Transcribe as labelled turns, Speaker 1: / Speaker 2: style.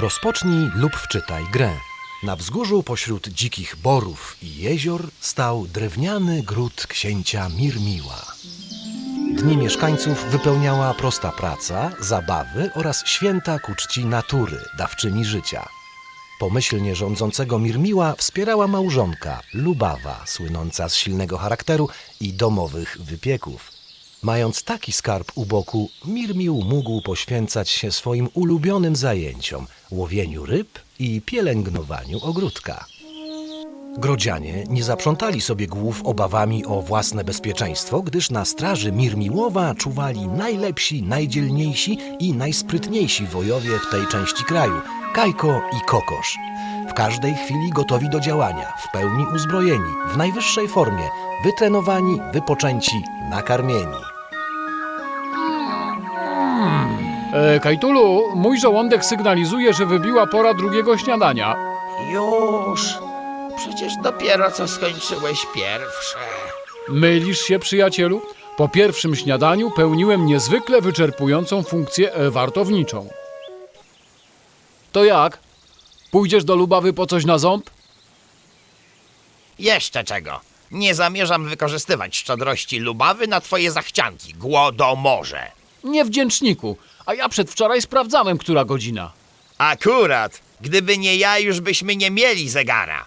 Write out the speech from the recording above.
Speaker 1: Rozpocznij lub wczytaj grę. Na wzgórzu pośród dzikich borów i jezior stał drewniany gród księcia Mirmiła. Dni mieszkańców wypełniała prosta praca, zabawy oraz święta ku czci natury, dawczyni życia. Pomyślnie rządzącego Mirmiła wspierała małżonka Lubawa, słynąca z silnego charakteru i domowych wypieków. Mając taki skarb u boku, Mirmił mógł poświęcać się swoim ulubionym zajęciom łowieniu ryb i pielęgnowaniu ogródka. Grodzianie nie zaprzątali sobie głów obawami o własne bezpieczeństwo, gdyż na straży Mirmiłowa czuwali najlepsi, najdzielniejsi i najsprytniejsi wojowie w tej części kraju Kajko i Kokosz. W każdej chwili gotowi do działania, w pełni uzbrojeni, w najwyższej formie, wytrenowani, wypoczęci, nakarmieni.
Speaker 2: E, Kajtulu, mój żołądek sygnalizuje, że wybiła pora drugiego śniadania.
Speaker 3: Już. Przecież dopiero co skończyłeś pierwsze.
Speaker 2: Mylisz się, przyjacielu? Po pierwszym śniadaniu pełniłem niezwykle wyczerpującą funkcję e, wartowniczą. To jak? Pójdziesz do Lubawy po coś na ząb?
Speaker 3: Jeszcze czego? Nie zamierzam wykorzystywać szczodrości Lubawy na twoje zachcianki, głodomorze.
Speaker 2: Niewdzięczniku, a ja przedwczoraj sprawdzałem, która godzina.
Speaker 3: Akurat, gdyby nie ja, już byśmy nie mieli zegara.